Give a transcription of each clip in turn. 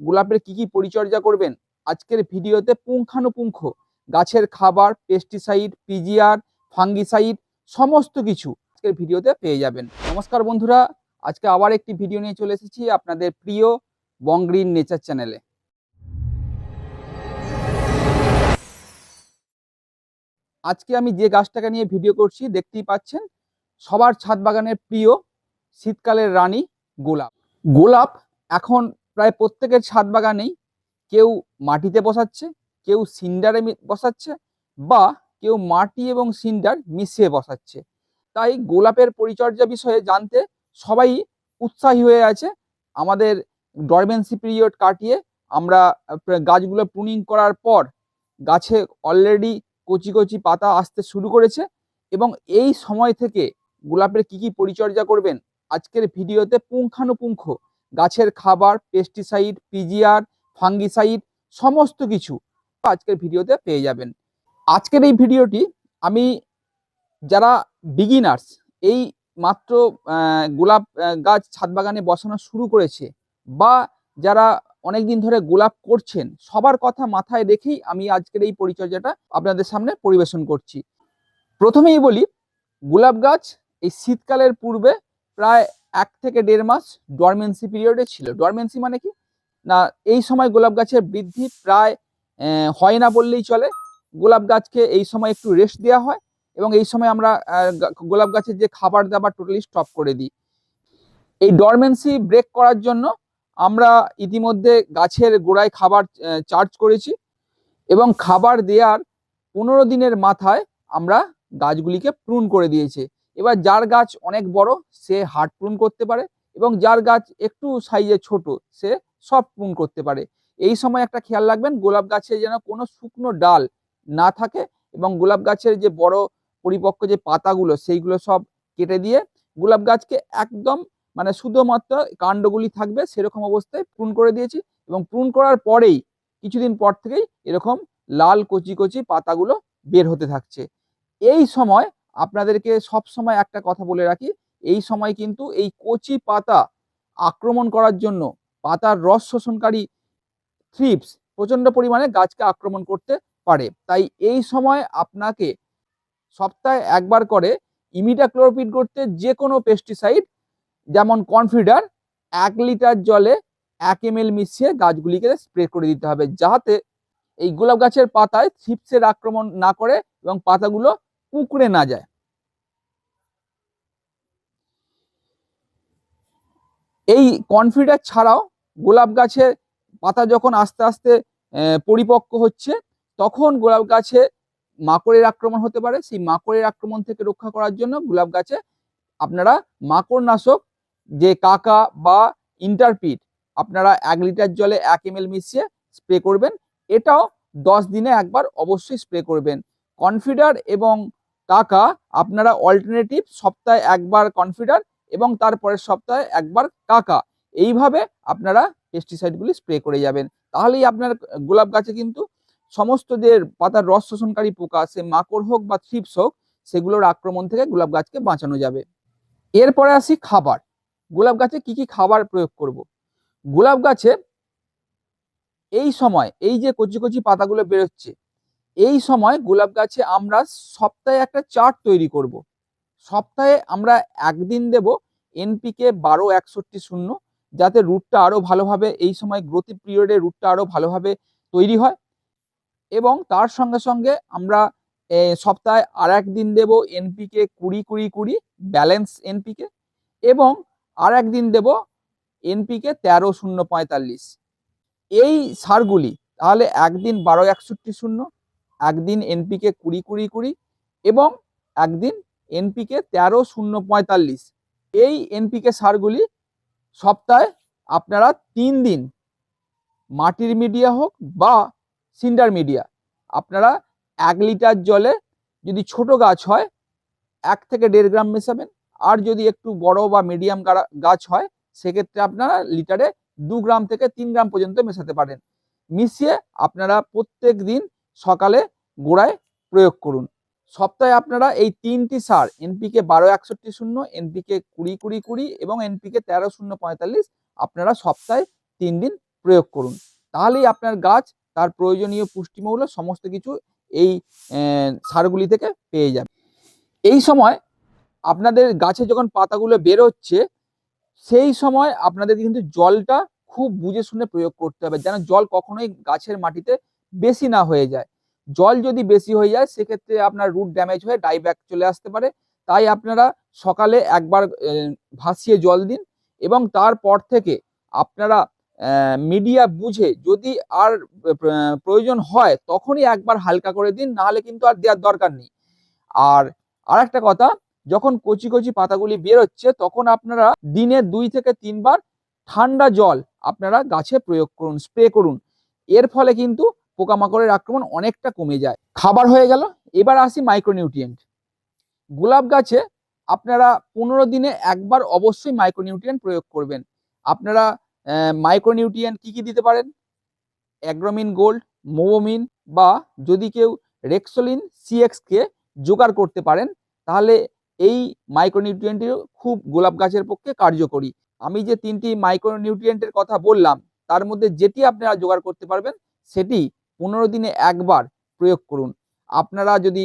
গোলাপের কি কি পরিচর্যা করবেন? আজকের ভিডিওতে পুঙ্খানুপুঙ্খ। গাছের খাবার পেস্টিসাইড পিজিআর ফাঙ্গিসাইড সমস্ত কিছু আজকের ভিডিওতে পেয়ে যাবেন। নমস্কার বন্ধুরা, আজকে আবার একটি ভিডিও নিয়ে চলে এসেছি আপনাদের প্রিয় বংগ্রিন নেচার চ্যানেলে আজকে আমি যে গাছটাকে নিয়ে ভিডিও করছি, দেখতেই পাচ্ছেন, সবার ছাদ বাগানের প্রিয় শীতকালের রানী গোলাপ। গোলাপ এখন প্রায় প্রত্যেকের ছাদ বাগানেই কেউ মাটিতে বসাচ্ছে, কেউ সিন্ডারে বসাচ্ছে বা কেউ মাটি এবং সিন্ডার মিশিয়ে বসাচ্ছে। তাই গোলাপের পরিচর্যা বিষয়ে জানতে সবাই উৎসাহী হয়ে আছে। আমাদের ডরমেন্সি পিরিয়ড কাটিয়ে আমরা গাছগুলো প্রুনিং করার পর গাছে অলরেডি কচি কচি পাতা আসতে শুরু করেছে এবং এই সময় থেকে গোলাপের কি কি পরিচর্যা করবেন আজকের ভিডিওতে পুঙ্খানুপুঙ্খ গাছের খাবার পেস্টিসাইড পিজিআর ফাঙ্গিসাইড সমস্ত কিছু আজকের ভিডিওতে পেয়ে যাবেন। আজকের এই ভিডিওটি আমি যারা বিগিনার্স এই মাত্র গোলাপ গাছ ছাদ বাগানে বসানো শুরু করেছে বা যারা অনেক দিন ধরে গোলাপ করছেন, সবার কথা মাথায় রেখেই আমি আজকের এই পরিচর্যাটা আপনাদের সামনে পরিবেশন করছি। প্রথমেই বলি, গোলাপ গাছ এই শীতকালের পূর্বে প্রায় এক থেকে দেড় মাস ডরমেন্সি পিরিয়ডে ছিল। ডরমেন্সি মানে কি? না, এই সময় গোলাপ গাছের বৃদ্ধি প্রায় হয় না বললেই চলে। গোলাপ গাছকে এই সময় একটু রেস্ট দেওয়া হয় এবং এই সময় আমরা গোলাপ গাছের যে খাবার দাবার টোটালি স্টপ করে দিই। এই ডরমেন্সি ব্রেক করার জন্য আমরা ইতিমধ্যে গাছের গোড়ায় খাবার চার্জ করেছি এবং খাবার দেওয়ার পনেরো দিনের মাথায় আমরা গাছগুলিকে প্রুন করে দিয়েছে। এবার যার গাছ অনেক বড়, সে হার্ড প্রুন করতে পারে এবং যার গাছ একটু সাইজে ছোট, সে সফট প্রুন করতে পারে। এই সময় একটা খেয়াল রাখবেন, গোলাপ গাছে যেন কোনো শুকনো ডাল না থাকে এবং গোলাপ গাছের যে বড় পরিপক্ক যে পাতাগুলো, সেইগুলো সব কেটে দিয়ে গোলাপ গাছকে একদম মানে শুধুমাত্র কাণ্ডগুলি থাকবে, সেরকম অবস্থায় প্রুন করে দিয়েছি এবং প্রুন করার পরেই কিছুদিন পর থেকেই এরকম লাল কচি কচি পাতাগুলো বের হতে থাকছে। এই সময় আপনাদেরকে সব সময় একটা কথা বলে রাখি, এই সময় কিন্তু এই কচি পাতা আক্রমণ করার জন্য পাতার রস শোষণকারী থ্রিপস প্রচণ্ড পরিমাণে গাছকে আক্রমণ করতে পারে। তাই এই সময় আপনাকে সপ্তাহে একবার করে ইমিডাক্লোরোপিড করতে যে কোনো পেস্টিসাইড যেমন কনফিডার এক লিটার জলে এক এম মিশিয়ে গাছগুলিকে স্প্রে করে দিতে হবে যাতে এই গোলাপ গাছের পাতায় থ্রিপসের আক্রমণ না করে এবং পাতাগুলো কুঁকড়ে না যায়। এই কনফিডার ছাড়াও গোলাপ গাছের পাতা যখন আস্তে আস্তে পরিপক্ক হচ্ছে, তখন গোলাপ গাছে মাকড়ের আক্রমণ হতে পারে। সেই মাকড়ের আক্রমণ থেকে রক্ষা করার জন্য গোলাপ গাছে আপনারা মাকড় নাশক যে কাকা বা ইন্টারপিট, আপনারা এক লিটার জলে এক এম মিশিয়ে স্প্রে করবেন। এটাও দশ দিনে একবার অবশ্যই স্প্রে করবেন। কনফিডার এবং কাকা, আপনারা অল্টারনেটিভ সপ্তাহে একবার কনফিডার এবং তারপরের সপ্তাহে একবার কাকা। এইভাবে আপনারা পেস্টিসাইডগুলি স্প্রে করে যাবেন। তাহলেই আপনার গোলাপ গাছে কিন্তু সমস্ত যে পাতার রস শোষণকারী পোকা, সে মাকড় হোক বা থ্রিপস হোক, সেগুলোর আক্রমণ থেকে গোলাপ গাছকে বাঁচানো যাবে। এরপরে আসি খাবার। গোলাপ গাছে কি কি খাবার প্রয়োগ করব? গোলাপ গাছে এই সময় এই যে কচি কচি পাতাগুলো বেরোচ্ছে এই সময় গোলাপ গাছে আমরা সপ্তাহে একটা চার্ট তৈরি করব। সপ্তাহে আমরা একদিন দেব এনপিকে বারো একষট্টি শূন্য, যাতে রুটটা আরও ভালোভাবে, এই সময় গ্রোথ পিরিয়ডে রুটটা আরও ভালোভাবে তৈরি হয়। এবং তার সঙ্গে সঙ্গে আমরা সপ্তাহে আর একদিন দেব এনপিকে কুড়ি কুড়ি কুড়ি ব্যালেন্স এনপিকে এবং আর একদিন দেব এনপিকে তেরো শূন্য পঁয়তাল্লিশ। এই সারগুলি, তাহলে একদিন বারো একষট্টি শূন্য একদিন এনপিকে কুড়ি কুড়ি কুড়ি এবং একদিন এনপিকে তেরো শূন্য পঁয়তাল্লিশ। এই এনপিকে সারগুলি সপ্তাহে আপনারা তিন দিন মাটির মিডিয়া হোক বা সিন্ডার মিডিয়া, আপনারা এক লিটার জলে যদি ছোট গাছ হয় এক থেকে দেড় গ্রাম মেশাবেন। আর যদি একটু বড় বা মিডিয়াম গাছ হয়, সেক্ষেত্রে আপনারা লিটারে দু গ্রাম থেকে তিন গ্রাম পর্যন্ত মেশাতে পারেন। মিশিয়ে আপনারা প্রত্যেক দিন সকালে গোড়ায় প্রয়োগ করুন। সপ্তাহে আপনারা এই তিনটি সার এনপিকে বারো একষট্টি শূন্য এনপিকে কুড়ি কুড়ি কুড়ি এবং এনপিকে তেরো শূন্য পঁয়তাল্লিশ আপনারা সপ্তাহে তিন দিন প্রয়োগ করুন। তাহলেই আপনার গাছ, তার প্রয়োজনীয় পুষ্টিমৌল, সমস্ত কিছু এই সারগুলি থেকে পেয়ে যাবে। এই সময় আপনাদের গাছে যখন পাতাগুলো বেরোচ্ছে, সেই সময় আপনাদের কিন্তু জলটা খুব বুঝে শুনে প্রয়োগ করতে হবে, যেন জল কখনোই গাছের মাটিতে বেশি না হয়ে যায়। জল যদি বেশি হয়ে যায়, সেক্ষেত্রে আপনার রুট ড্যামেজ হয়ে ডাইব্যাক চলে আসতে পারে। তাই আপনারা সকালে একবার ভাসিয়ে জল দিন এবং তারপর থেকে আপনারা মিডিয়া বুঝে যদি আর প্রয়োজন হয়, তখনই একবার হালকা করে দিন, নাহলে কিন্তু আর দেওয়ার দরকার নেই। আর আর একটা কথা, যখন কচি কচি পাতাগুলি বেরোচ্ছে, তখন আপনারা দিনে দুই থেকে তিনবার ঠান্ডা জল আপনারা গাছে প্রয়োগ করুন স্প্রে করুন। এর ফলে কিন্তু পোকামাকড়ের আক্রমণ অনেকটা কমে যায়। খাবার হয়ে গেল, এবার আসি মাইক্রোনিউট্রিয়েন্ট গোলাপ গাছে আপনারা পনেরো দিনে একবার অবশ্যই মাইক্রোনিউট্রিয়েন্ট প্রয়োগ করবেন। আপনারা মাইক্রোনিউট্রিয়েন্ট কি কি দিতে পারেন? অ্যাগ্রোমিন গোল্ড মোবোমিন বা যদি কেউ রেক্সোলিন সিএক্সকে জোগাড় করতে পারেন, তাহলে এই মাইক্রোনিউট্রিয়েন্টটিও খুব গোলাপ গাছের পক্ষে কার্যকরী। আমি যে তিনটি মাইক্রোনিউট্রিয়েন্টের কথা বললাম, তার মধ্যে যেটি আপনারা জোগাড় করতে পারবেন, সেটি পনেরো দিনে একবার প্রয়োগ করুন। আপনারা যদি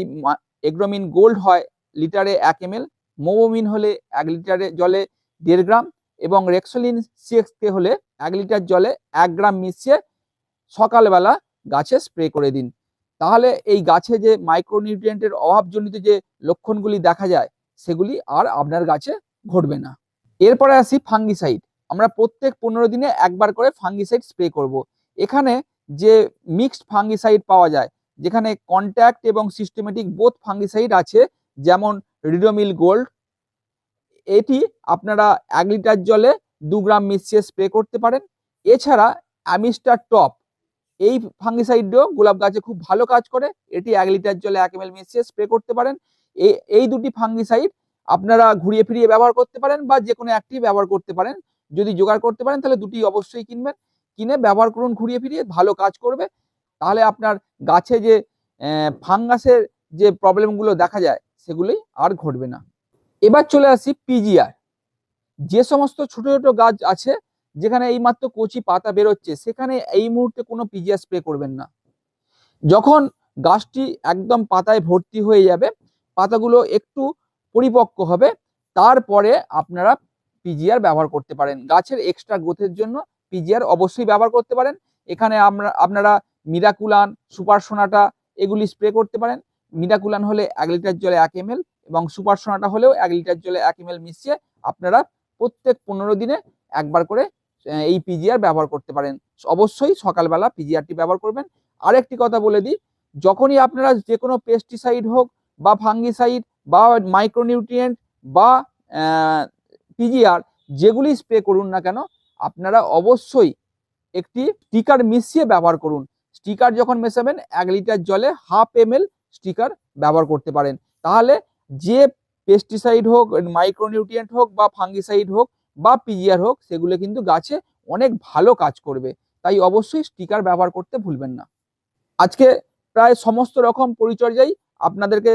এগ্রোমিন গোল্ড হয় লিটারে এক এম এল মোবোমিন হলে এক লিটারে জলে দেড় গ্রাম এবং রেক্সোলিন সিএক্সকে হলে এক লিটার জলে এক গ্রাম মিশিয়ে সকালবেলা গাছে স্প্রে করে দিন। তাহলে এই গাছে যে মাইক্রোনিউট্রিয়েন্টের অভাবজনিত যে লক্ষণগুলি দেখা যায়, সেগুলি আর আপনার গাছে ঘটবে না। এরপরে আসি ফাঙ্গিসাইড। আমরা প্রত্যেক পনেরো দিনে একবার করে ফাঙ্গিসাইড স্প্রে করব। এখানে যে মিক্সড ফাঙ্গিসাইড পাওয়া যায়, যেখানে কন্ট্যাক্ট এবং সিস্টেমেটিক বোথ ফাঙ্গিসাইড আছে, যেমন রিডোমিল গোল্ড এটি আপনারা এক লিটার জলে দু গ্রাম মিশিয়ে স্প্রে করতে পারেন। এছাড়া অ্যামিস্টার টপ, এই ফাঙ্গিসাইডও গোলাপ গাছে খুব ভালো কাজ করে, এটি এক লিটার জলে এক এমএল মিশিয়ে স্প্রে করতে পারেন। এই দুটি ফাঙ্গিসাইড আপনারা ঘুরিয়ে ফিরিয়ে ব্যবহার করতে পারেন বা যে কোনো একটি ব্যবহার করতে পারেন। যদি জোগাড় করতে পারেন তাহলে দুটি অবশ্যই কিনবেন। কিনে ব্যবহার করুন ঘুরিয়ে ফিরিয়ে, ভালো কাজ করবে। তাহলে আপনার গাছে যে ফাঙ্গাসের যে প্রবলেমগুলো দেখা যায় সেগুলি আর ঘটবে না। এবার চলে আসি পিজিআর যে সমস্ত ছোট ছোট গাছ আছে, যেখানে এইমাত্র কচি পাতা বেরোচ্ছে, সেখানে এই মুহূর্তে কোনো পিজিআর স্প্রে করবেন না। যখন গাছটি একদম পাতায় ভর্তি হয়ে যাবে, পাতাগুলো একটু পরিপক্ক হবে, তারপরে আপনারা পিজিআর ব্যবহার করতে পারেন। গাছের এক্সট্রা গ্রোথের জন্য পিজিআর অবশ্যই ব্যবহার করতে পারেন। এখানে আমরা, আপনারা মিরাকুলান সুপার সোনাটা এগুলি স্প্রে করতে পারেন। মিরাকুলান হলে এক লিটার জলে এক এম এবং সুপার সোনাটা হলেও এক লিটার জলে এক এম মিশিয়ে আপনারা প্রত্যেক পনেরো দিনে একবার করে এই পিজিআর ব্যবহার করতে পারেন। অবশ্যই সকালবেলা পিজিআরটি ব্যবহার করবেন। আরেকটি কথা বলে দিই, যখনই আপনারা যে কোনো পেস্টিসাইড হোক বা ফাঙ্গিসাইড বা মাইক্রোনিউট্রিয়েন্ট বা পিজিআর যেগুলি স্প্রে করুন না কেন আপনারা অবশ্যই একটি স্টিকার মিশিয়ে ব্যবহার করুন। স্টিকার যখন মেশাবেন, এক লিটার জলে হাফ এম স্টিকার ব্যবহার করতে পারেন। তাহলে যে পেস্টিসাইড হোক মাইক্রোনিউট্রিয়েন্ট হোক বা ফাঙ্গিসাইড হোক বা পিজিআর হোক, সেগুলো কিন্তু গাছে অনেক ভালো কাজ করবে। তাই অবশ্যই স্টিকার ব্যবহার করতে ভুলবেন না। আজকে প্রায় সমস্ত রকম পরিচর্যাই আপনাদেরকে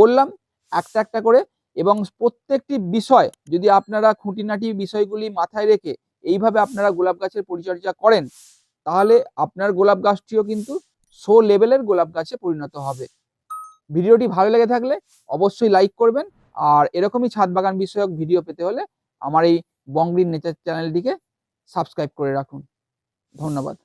বললাম একটা একটা করে এবং প্রত্যেকটি বিষয় যদি আপনারা খুঁটিনাটি বিষয়গুলি মাথায় রেখে এইভাবে আপনারা গোলাপ গাছের পরিচর্যা করেন, তাহলে আপনার গোলাপ গাছটিও কিন্তু শো লেভেলের গোলাপ গাছে পরিণত হবে। ভিডিওটি ভালো লেগে থাকলে অবশ্যই লাইক করবেন, আর এরকমই ছাদ বাগান বিষয়ক ভিডিও পেতে হলে আমার এই বংগ্রিন নেচার চ্যানেলটিকে সাবস্ক্রাইব করে রাখুন। ধন্যবাদ।